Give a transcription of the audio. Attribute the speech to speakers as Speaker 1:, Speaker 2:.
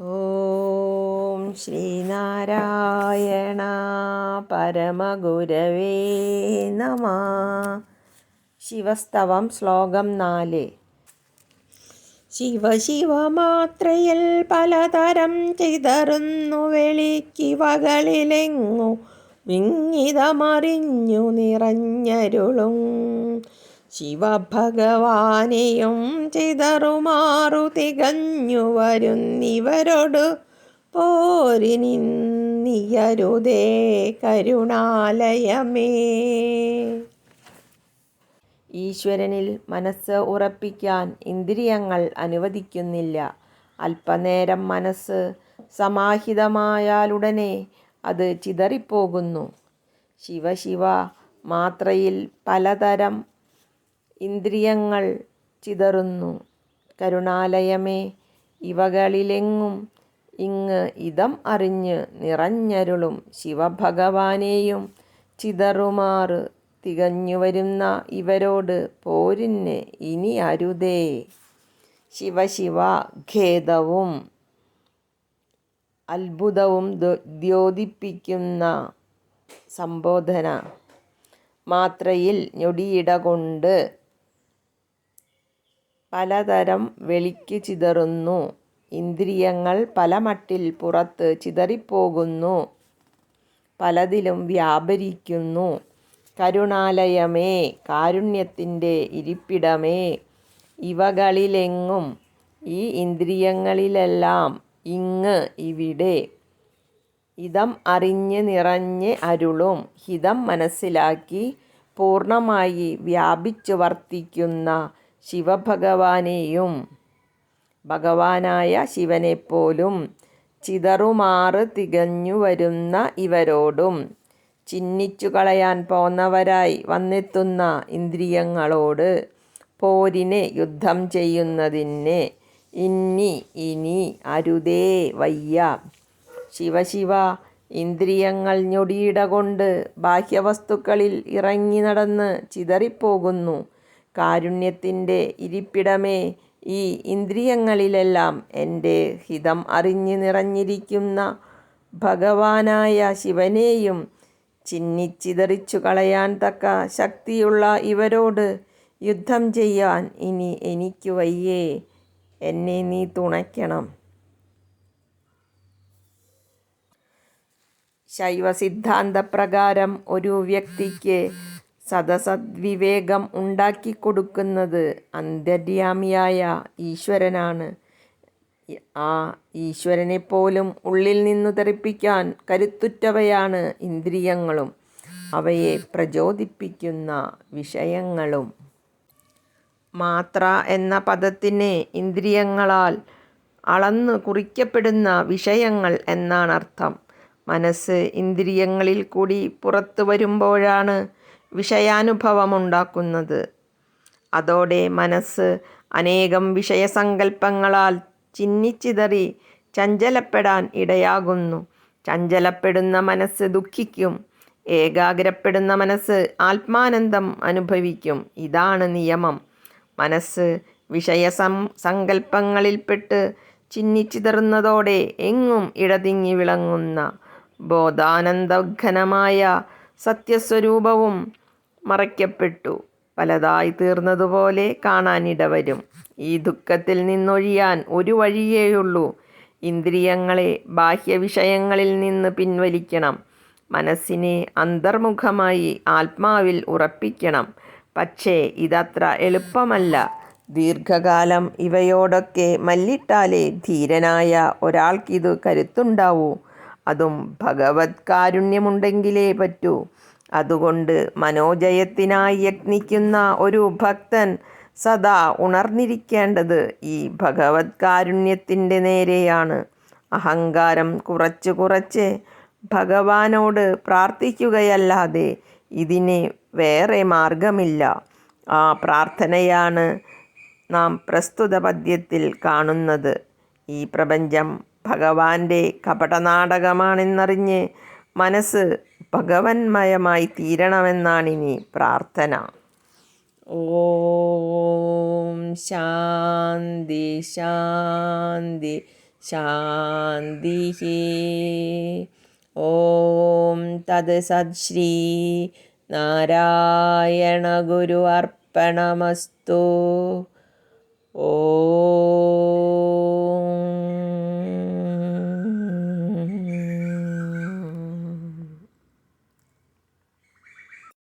Speaker 1: ഓം ശ്രീനാരായണ പരമഗുരവേ നമ. ശിവസ്തവം ശ്ലോകം നാല്. ശിവ ശിവ മാത്രയിൽ പലതരം ചിതറുന്നു വെളിക്കിവകളിലെങ്ങു വിങ്ങിതമറിഞ്ഞു നിറഞ്ഞരുളും. ശിവഭഗവാനെയും ചിതറുമാറു തികഞ്ഞു വരുന്നിവരോട് പോരിനിന്നിയരുതേ കരുണാലയമേ. ഈശ്വരനിൽ മനസ്സ് ഉറപ്പിക്കാൻ ഇന്ദ്രിയങ്ങൾ അനുവദിക്കുന്നില്ല. അല്പനേരം മനസ്സ് സമാഹിതമായാലുടനെ അത് ചിതറിപ്പോകുന്നു. ശിവശിവ മാത്രയിൽ പലതരം ഇന്ദ്രിയങ്ങൾ ചിതറുന്നു. കരുണാലയമേ ഇവകളിലെങ്ങും ഇങ്ങ് ഇതം അറിഞ്ഞ് നിറഞ്ഞരുളും ശിവഭഗവാനെയും ചിതറുമാറ് തികഞ്ഞു വരുന്ന ഇവരോട് പോരിന് ഇനി അരുതേ. ശിവശിവ ഖേദവും അത്ഭുതവും ദ്യോതിപ്പിക്കുന്ന സംബോധന. മാത്രയിൽ ഞൊടിയിട കൊണ്ട് പലതരം വെളിക്ക് ചിതറുന്നു. ഇന്ദ്രിയങ്ങൾ പല മട്ടിൽ പുറത്ത് ചിതറിപ്പോകുന്നു. പലതിലും വ്യാപരിക്കുന്നു. കരുണാലയമേ കാരുണ്യത്തിന്റെ ഇരിപ്പിടമേ ഇവകളിലെങ്ങും ഈ ഇന്ദ്രിയങ്ങളിലെല്ലാം ഇങ്ങ് ഇവിടെ. ഇതം അറിഞ്ഞ് നിറഞ്ഞ് അരുളും ഹിതം മനസ്സിലാക്കി പൂർണമായി വ്യാപിച്ചു വർത്തിക്കുന്ന ശിവഭഗവാനെയും ഭഗവാനായ ശിവനെപ്പോലും ചിതറുമാറ് തികഞ്ഞു വരുന്ന ഇവരോടും ചിന്നിച്ചു കളയാൻ പോന്നവരായി വന്നെത്തുന്ന ഇന്ദ്രിയങ്ങളോട് പോരിനെ യുദ്ധം ചെയ്യുന്നതിന് ഇനി ഇനി അരുതേ വയ്യ. ശിവശിവ ഇന്ദ്രിയങ്ങൾ ഞൊടിയിട കൊണ്ട് ബാഹ്യവസ്തുക്കളിൽ ഇറങ്ങി നടന്ന് ചിതറിപ്പോകുന്നു. കാരുണ്യത്തിന്റെ ഇരിപ്പിടമേ ഈ ഇന്ദ്രിയങ്ങളിലെല്ലാം എന്റെ ഹിതം അറിഞ്ഞു നിറഞ്ഞിരിക്കുന്ന ഭഗവാനായ ശിവനെയും ചിന്നിച്ചിതറിച്ചു കളയാൻ തക്ക ശക്തിയുള്ള ഇവരോട് യുദ്ധം ചെയ്യാൻ ഇനി എനിക്ക് വയ്യേ. എന്നെ നീ തുണയ്ക്കണം. ശൈവസിദ്ധാന്തപ്രകാരം ഒരു വ്യക്തിക്ക് സദസദ്വിവേകം ഉണ്ടാക്കിക്കൊടുക്കുന്നത് അന്തര്യാമിയായ ഈശ്വരനാണ്. ആ ഈശ്വരനെപ്പോലും ഉള്ളിൽ നിന്നു തെറിപ്പിക്കാൻ കരുത്തുറ്റവയാണ് ഇന്ദ്രിയങ്ങളും. അവയെ പ്രചോദിപ്പിക്കുന്ന വിഷയങ്ങളും. മാത്ര എന്ന പദത്തിന് ഇന്ദ്രിയങ്ങളാൽ അളന്നു കുറിക്കപ്പെടുന്ന വിഷയങ്ങൾ എന്നാണ് അർത്ഥം മനസ്സ് ഇന്ദ്രിയങ്ങളിൽ കൂടി പുറത്തു വരുമ്പോഴാണ് വിഷയാനുഭവമുണ്ടാക്കുന്നത്. അതോടെ മനസ്സ് അനേകം വിഷയസങ്കല്പങ്ങളാൽ ചിന്നിച്ചിതറി ചഞ്ചലപ്പെടാൻ ഇടയാകുന്നു. ചഞ്ചലപ്പെടുന്ന മനസ്സ് ദുഃഖിക്കും. ഏകാഗ്രപ്പെടുന്ന മനസ്സ് ആത്മാനന്ദം അനുഭവിക്കും. ഇതാണ് നിയമം. മനസ്സ് വിഷയസം സങ്കല്പങ്ങളിൽപ്പെട്ട് ചിന്നിച്ചിതറുന്നതോടെ എങ്ങും ഇടതിങ്ങി വിളങ്ങുന്ന ബോധാനന്ദഘനമായ സത്യസ്വരൂപവും മറയ്ക്കപ്പെട്ടു. പലതായി തീർന്നതുപോലെ കാണാനിടവരും. ഈ ദുഃഖത്തിൽ നിന്നൊഴിയാൻ ഒരു വഴിയേയുള്ളൂ. ഇന്ദ്രിയങ്ങളെ ബാഹ്യവിഷയങ്ങളിൽ നിന്ന് പിൻവലിക്കണം. മനസ്സിനെ അന്തർമുഖമായി ആത്മാവിൽ ഉറപ്പിക്കണം. പക്ഷേ ഇതത്ര എളുപ്പമല്ല. ദീർഘകാലം ഇവയോടൊക്കെ മല്ലിട്ടാലേ ധീരനായ ഒരാൾക്കിത് കരുത്തുണ്ടാവൂ. അതും ഭഗവത് കാരുണ്യമുണ്ടെങ്കിലേ പറ്റൂ. അതുകൊണ്ട് മനോജയത്തിനായി യത്നിക്കുന്ന ഒരു ഭക്തൻ സദാ ഉണർന്നിരിക്കേണ്ടത് ഈ ഭഗവത് കാരുണ്യത്തിന്റെ നേരെയാണ്. അഹങ്കാരം കുറച്ച് കുറച്ച് ഭഗവാനോട് പ്രാർത്ഥിക്കുകയല്ലാതെ ഇതിന് വേറെ മാർഗമില്ല. ആ പ്രാർത്ഥനയാണ് നാം പ്രസ്തുത പദ്യത്തിൽ കാണുന്നത്. ഈ പ്രപഞ്ചം ഭഗവാന്റെ കപടനാടകമാണെന്നറിഞ്ഞ് മനസ്സ് ഭഗവന്മയമായി തീരണമെന്നാണിനി പ്രാർത്ഥന. ഓം ശാന്തി ശാന്തി ശാന്തി ഓം തത് സത് ശ്രീ നാരായണ ഗുരു അർപ്പണമസ്തു.